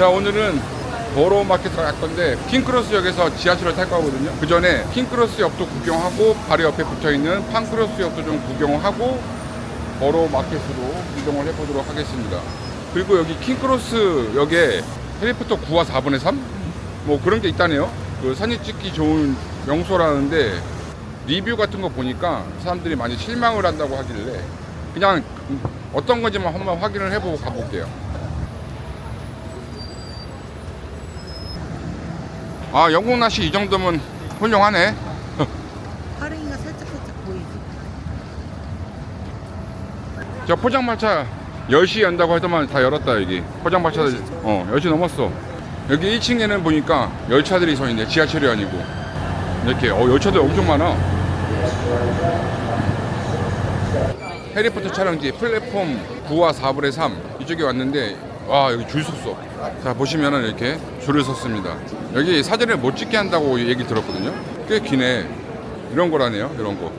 자 오늘은 버로우 마켓을 갈 건데 킹크로스역에서 지하철을 탈 거거든요. 그 전에 킹크로스 역도 구경하고 바로 옆에 붙어 있는 팡크로스 역도 좀 구경하고 버로우 마켓으로 이동을 해보도록 하겠습니다. 그리고 여기 킹크로스 역에 해리포터 9와 4분의 3? 뭐 그런 게 있다네요. 그 사진 찍기 좋은 명소라는데 리뷰 같은 거 보니까 사람들이 많이 실망을 한다고 하길래 그냥 어떤 건지만 한번 확인을 해보고 가볼게요. 아 영국 날씨 이 정도면 훌륭하네. 파랭이가 살짝 살짝 보이지. 저 포장마차 10시 연다고 하더만 다 열었다 여기. 포장마차 어. 10시 넘었어. 여기 1층에는 보니까 열차들이 서 있네 지하철이 아니고. 이렇게 어 열차들 엄청 많아. 해리포터 촬영지 플랫폼 9와 4분의 3 이쪽에 왔는데 와 여기 줄 섰어 자 보시면은 이렇게 줄을 섰습니다 여기 사진을 못 찍게 한다고 얘기 들었거든요 꽤 기네 이런 거라네요 이런 거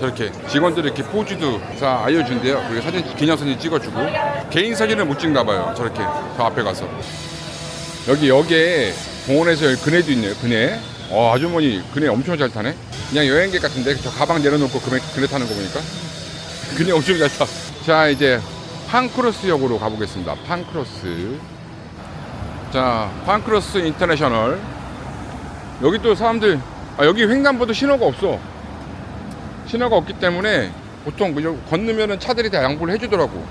저렇게 직원들이 이렇게 포즈도 다 알려준대요. 그리고 사진 기념사진 찍어주고 개인 사진을 못 찍나 봐요. 저렇게 저 앞에 가서 여기 역에 공원에서 여기 그네도 있네요. 그네. 어 아주머니 그네 엄청 잘 타네. 그냥 여행객 같은데 저 가방 내려놓고 그네, 그네 타는 거 보니까 엄청 잘 타. 자 이제 팡크로스 역으로 가보겠습니다. 팡크로스. 자 팡크로스 인터내셔널. 여기 또 사람들 아, 여기 횡단보도 신호가 없어. 신호가 없기 때문에 보통 그냥 건너면은 차들이 다 양보를 해주더라고.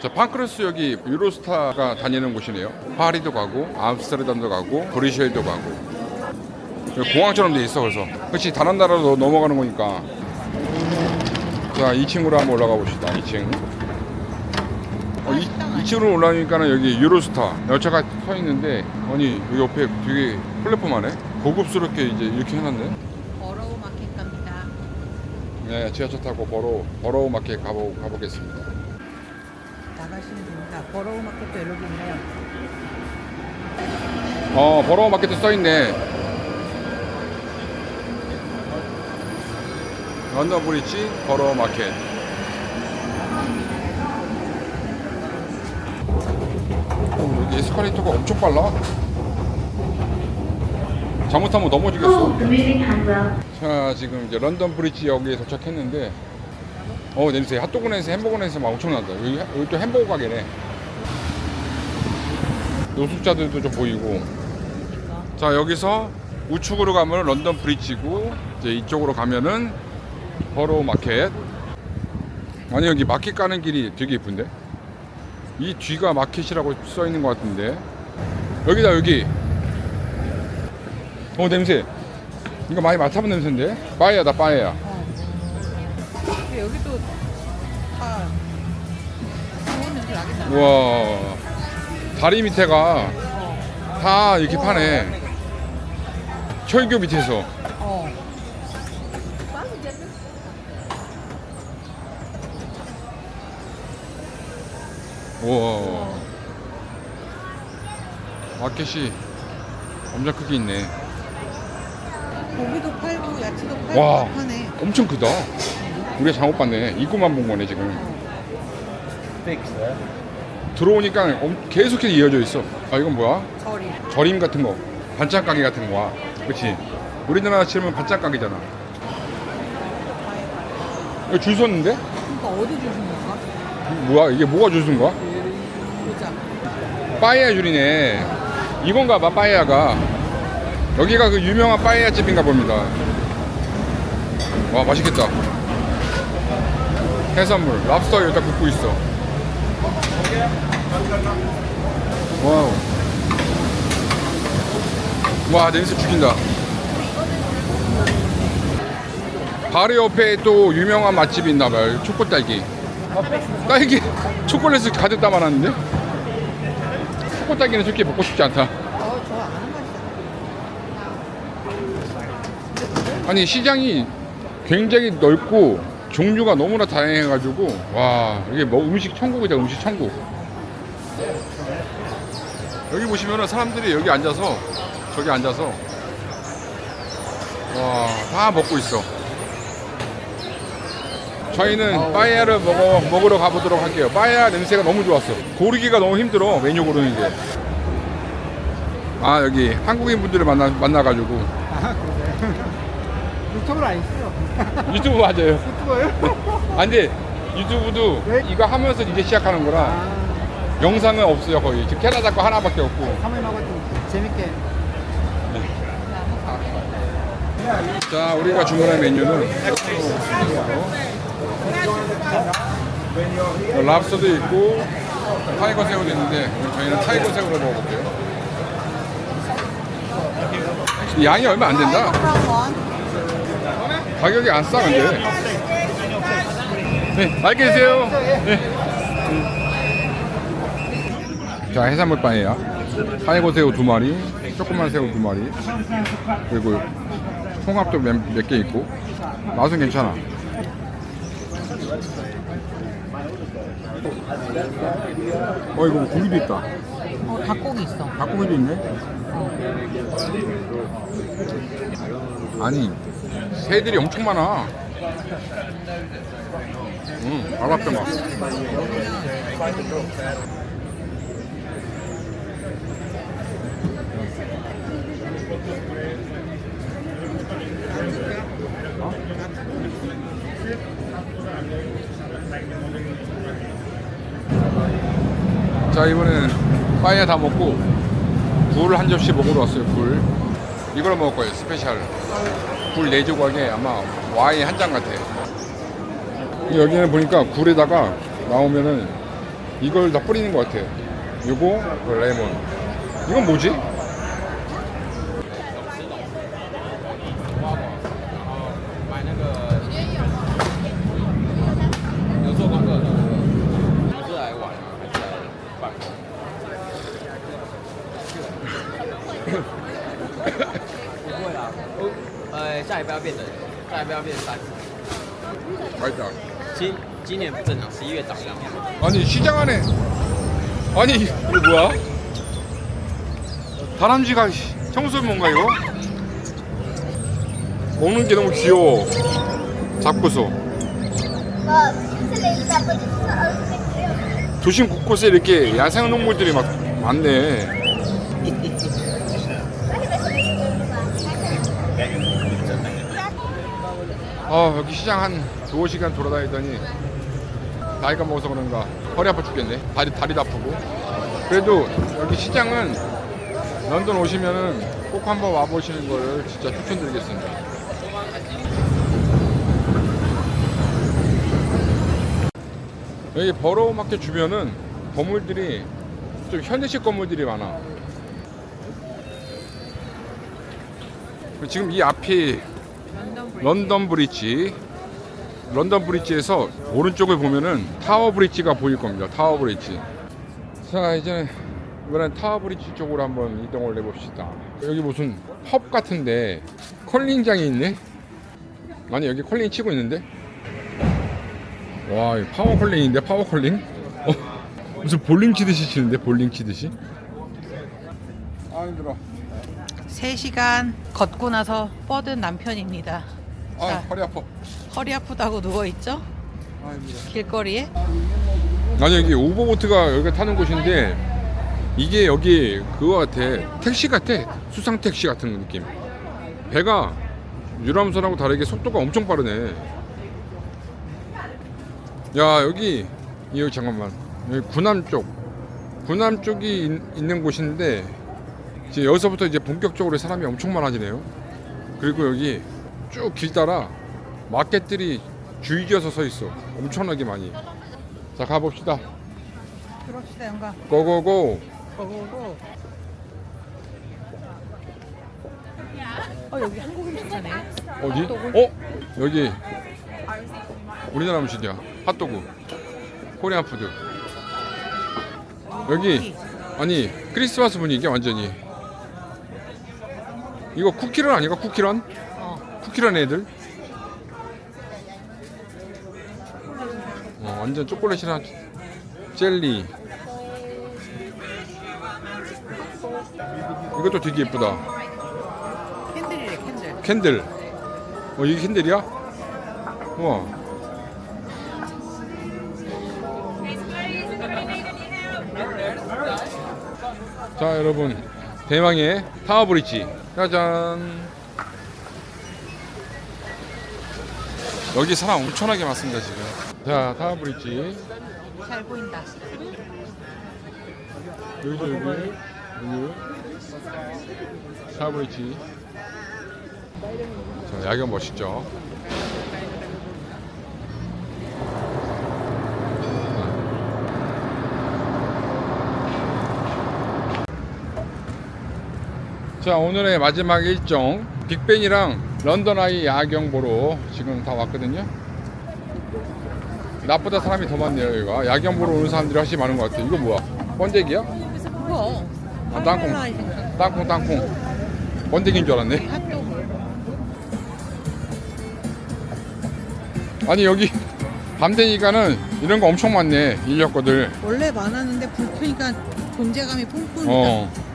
자, 팡크로스 역이 유로스타가 다니는 곳이네요. 파리도 가고, 암스테르담도 가고, 브리셀도 가고. 여기 공항처럼 돼 있어, 그래서. 그렇지, 다른 나라로 넘어가는 거니까. 자, 2층으로 한번 올라가 봅시다, 2층. 어, 2, 2층으로 올라가니까는 여기 유로스타 열차가 서 있는데, 아니, 여기 옆에 되게 플랫폼 안에 고급스럽게 이제 이렇게 해놨네. 버러우 마켓 갑니다. 네, 지하철 타고 버로 버로우 마켓 가보 가보겠습니다. 나가시면 됩니다. 버러우 마켓도 여기 있네요. 어, 버로우 마켓도 써 있네. 런던 브리지 버로우 마켓. 어, 여기 에스컬레이터가 엄청 빨라. 잘못하면 넘어지겠어. Handrail. 자, 지금 이제 런던 브리지 역에 도착했는데, 어, 냄새, 핫도그 냄새, 햄버거 냄새 막 엄청난다. 여기, 여기 또 햄버거 가게네. 노숙자들도 좀 보이고. 자, 여기서 우측으로 가면 런던 브리지고, 이제 이쪽으로 가면은 버로우 마켓. 아니, 여기 마켓 가는 길이 되게 예쁜데? 이 뒤가 마켓이라고 써 있는 것 같은데. 여기다, 여기. 어, 냄새. 이거 많이 맡아본 냄새인데? 빠에야다, 빠에야. 어. 여기도 다 좋은 냄새 나긴 나. 우와. 다리 밑에가 어. 다 이렇게 파네. 철교 밑에서. 어. 우와. 마켓이 엄청 크게 있네. 고기도 팔고 야채도 팔고 와. 다 파네. 엄청 크다. 우리가 잘못 봤네. 입구만 본 거네, 지금. 들어오니까 엄- 계속해서 이어져 있어. 아, 이건 뭐야? 절이. 절임 같은 거. 반찬 가게 같은 거야. 그치? 우리나라 치면 반찬 가게잖아. 여기 줄 섰는데? 그러니까 어디 주신 건가? 뭐야? 이게 뭐가 줄선 거야? 빠에야 줄이네. 이건가 봐, 빠에야가. 여기가 그 유명한 빠에야 집인가 봅니다. 와, 맛있겠다. 해산물, 랍스터 여기다 굽고 있어. 와우. 와, 냄새 죽인다. 바로 옆에 또 유명한 맛집이 있나 봐요. 초코딸기. 딸기, 초콜릿을 가득 담아놨는데? 초코딸기는 솔직히 먹고 싶지 않다. 어, 저 아는 맛이야. 아니 시장이 굉장히 넓고 종류가 너무나 다양해가지고 와 이게 뭐 음식 천국이다 음식 천국. 여기 보시면은 사람들이 여기 앉아서 저기 앉아서 와 다 먹고 있어. 저희는 빠에야를 먹어, 먹으러 가보도록 할게요. 빠에야 냄새가 너무 좋았어. 고르기가 너무 힘들어. 메뉴 고르는 게. 아 여기 한국인 분들을 만나 만나가지고 아 그러네 유튜브를 안 있어요 유튜브 맞아요. 유튜버요? 아 근데 유튜브도 네? 이거 하면서 이제 시작하는 거라 아 영상은 없어요 거의. 지금 캐나다 거 하나밖에 없고. 사모님하고 좀 재밌게 자 우리가 주문한 메뉴는 어, 랍스터도 있고 타이거 새우도 있는데 저희는 타이거 새우로 먹어볼게요. 양이 얼마 안 된다. 가격이 안 싸 근데. 네, 맛있게 드세요. 네. 자 해산물 빵이야. 타이거 새우 두 마리, 조그만 새우 두 마리, 그리고 홍합도 몇 개 있고 맛은 괜찮아. 어 이거 고기도 있다. 어, 닭고기 있어. 닭고기도 있네. 아니 새들이 엄청 많아. 응, 알았다 막. 자 이번에는 빠이야 다 먹고 굴 한 접시 먹으러 왔어요 굴. 이걸 먹을 거예요 스페셜. 굴 4조각에 아마 와인 한 잔 같아 여기는 보니까 굴에다가 나오면은 이걸 다 뿌리는 것 같아 요거 그 레몬. 이건 뭐지? 要变三。 맛있다 今今年不正常，十一月早上。 아니 시장 안에 아니 이거 뭐야? 다람쥐가 씨, 청소년 뭔가 이거? 먹는 게 너무 귀여워 잡고서 도심 곳곳에 이렇게 야생 동물들이 막 많네 아 여기 시장 한 두어 시간 돌아다니더니 나이가 먹어서 그런가. 허리 아파 죽겠네. 다리 다리도 아프고. 그래도 여기 시장은 런던 오시면은 꼭 한번 와보시는 거를 진짜 추천드리겠습니다. 여기 버러우 마켓 주변은 건물들이 좀 현대식 건물들이 많아. 지금 이 앞이 런던 브릿지 런던 브릿지에서 오른쪽을 보면은 타워 브릿지가 보일 겁니다. 타워 브릿지. 자 이제 이번엔 타워 브릿지 쪽으로 한번 이동을 해봅시다. 여기 무슨 펍 같은데 컬링장이 있네. 아니 여기 컬링 치고 있는데. 와 파워 컬링인데 파워 컬링? 어, 무슨 볼링 치듯이 치는데 볼링 치듯이? 아 힘들어. 3시간 걷고 나서 뻗은 남편입니다. 아 자, 허리 아파. 허리 아프다고 누워있죠? 아. 길거리에. 아니 여기 오버보트가 여기가 타는 곳인데 이게 여기 그거 같아 택시 같아 수상 택시 같은 느낌 배가 유람선하고 다르게 속도가 엄청 빠르네 야 여기 여기 잠깐만 여기 구남 쪽 구남 쪽이 있, 있는 곳인데 이제 여기서부터 이제 본격적으로 사람이 엄청 많아지네요 그리고 여기 쭉길 따라 마켓들이 줄지어서 서 있어 엄청나게 많이 자 가봅시다 들어옵시다 영감. 고고고 고고고. 어 여기 한국 음식 사네. 어디? 어? 여기 우리나라 음식이야 핫도그 코리안 푸드 여기 아니 크리스마스 분위기야 완전히 이거 쿠키런 아닌가 쿠키런? 쿠키라는 애들? 어, 완전 초콜릿이랑 젤리. 이것도 되게 예쁘다. 캔들이래 캔들. 캔들. 어 이게 캔들이야? 우와. 자 여러분. 대망의 타워브릿지. 짜잔. 여기 사람 엄청나게 많습니다 지금. 자 타워브리지? 잘 보인다. 여기도 여기 여기. 타워브리지? 자 야경 멋있죠? 자 오늘의 마지막 일정 빅벤이랑 런던 아이 야경 보러 지금 다 왔거든요 나보다 사람이 더 많네요 여기가 야경 보러 오는 사람들이 훨씬 많은 것 같아요 이거 뭐야 번데기야? 그거. 아, 땅콩 땅콩 땅콩 번데기인 줄 알았네. 아니 여기 밤 되니까는 이런 거 엄청 많네 인력거들 원래 많았는데 불 켜니까 존재감이 뿜뿜이다. 어.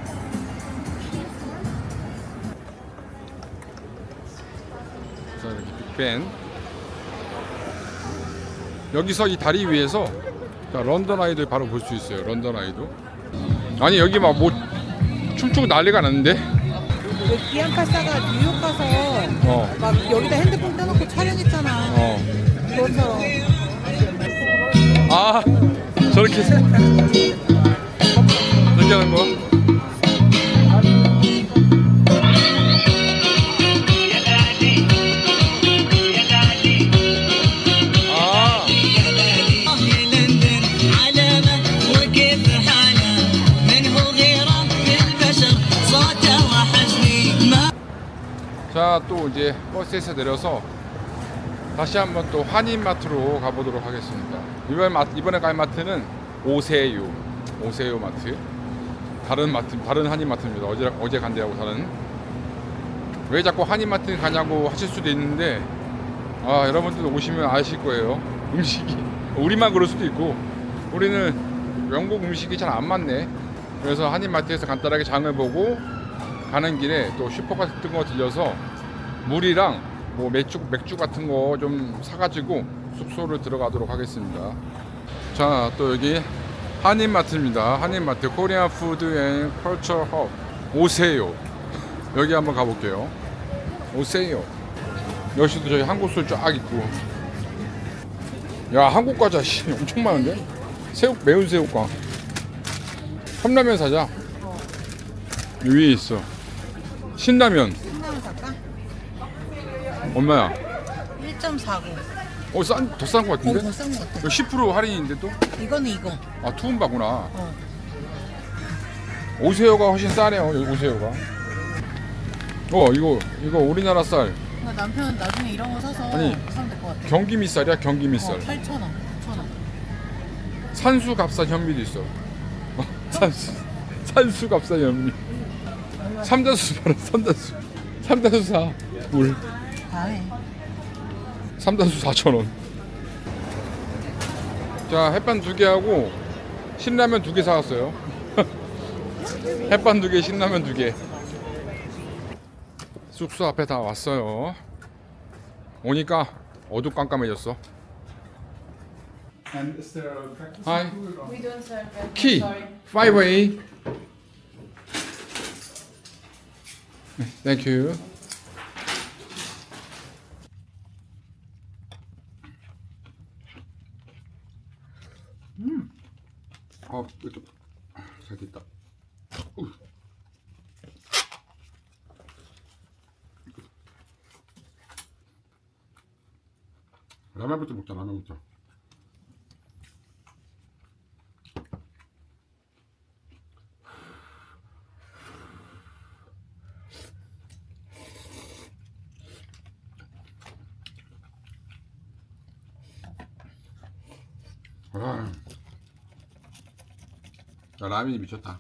빅벤 여기서 이 다리 위에서 자, 런던 아이도 바로 볼 수 있어요 런던 아이도 아니 여기 막 뭐 춤추고 난리가 났는데 그 기안파사가 뉴욕 가서 어. 막 여기다 핸드폰 떼놓고 촬영했잖아. 어. 그것처럼. 아 저렇게 자, 또 이제 버스에서 내려서 다시 한번 또 한인마트로 가보도록 하겠습니다. 이번 마, 이번에 갈 마트는 오세요. 오세요 마트. 다른 마트, 다른 한인마트입니다. 어제 어제 간 데하고 다른. 왜 자꾸 한인마트 가냐고 하실 수도 있는데, 아 여러분들 오시면 아실 거예요. 음식이 우리만 그럴 수도 있고, 우리는 영국 음식이 잘 안 맞네. 그래서 한인마트에서 간단하게 장을 보고 가는 길에 또 슈퍼 같은 거 들려서 물이랑 뭐 맥주 맥주 같은 거 좀 사가지고 숙소를 들어가도록 하겠습니다. 자, 또 여기 한인마트입니다. 한인마트 코리안 푸드 앤 컬처 헙 오세요. 여기 한번 가볼게요. 오세요. 여기도 저희 한국 술 쫙 있고. 야, 한국 과자 씨 엄청 많은데? 새우 매운 새우깡. 컵라면 사자. 위에 있어. 신라면 신나면 살까? 얼마야? 1.49. 어, 싼, 더싼것 어, 같은데? 더싼 것 같아. 이거 10% 할인인데 또? 이거는 이거. 아, 투움바구나. 어. 오세요가 훨씬 싸네요, 여기 오세요가. 어, 이거, 이거 우리나라 쌀. 나 남편 나중에 이런 거 사서 아니, 사면 될 것 같아. 경기미 쌀이야, 경기미 어, 쌀. 8,000원, 9,000원. 산수갑산 현미도 있어. 어, 산수, 산수갑산 현미. 삼다수 봐라, 삼다수. 삼다수 사. 물. 다 해. 삼다수 4,000원. 자, 햇반 두 개 하고 신라면 두 개 사왔어요. 햇반 두 개, 신라면 두 개. 숙소 앞에 다 왔어요. 오니까 어두깜깜해졌어. Hi. Key. Five way. Thank you. 어, 이것도 잘 됐다. 우. 라면부터 먹자, 라면부터. 아, 야, 라면이 미쳤다.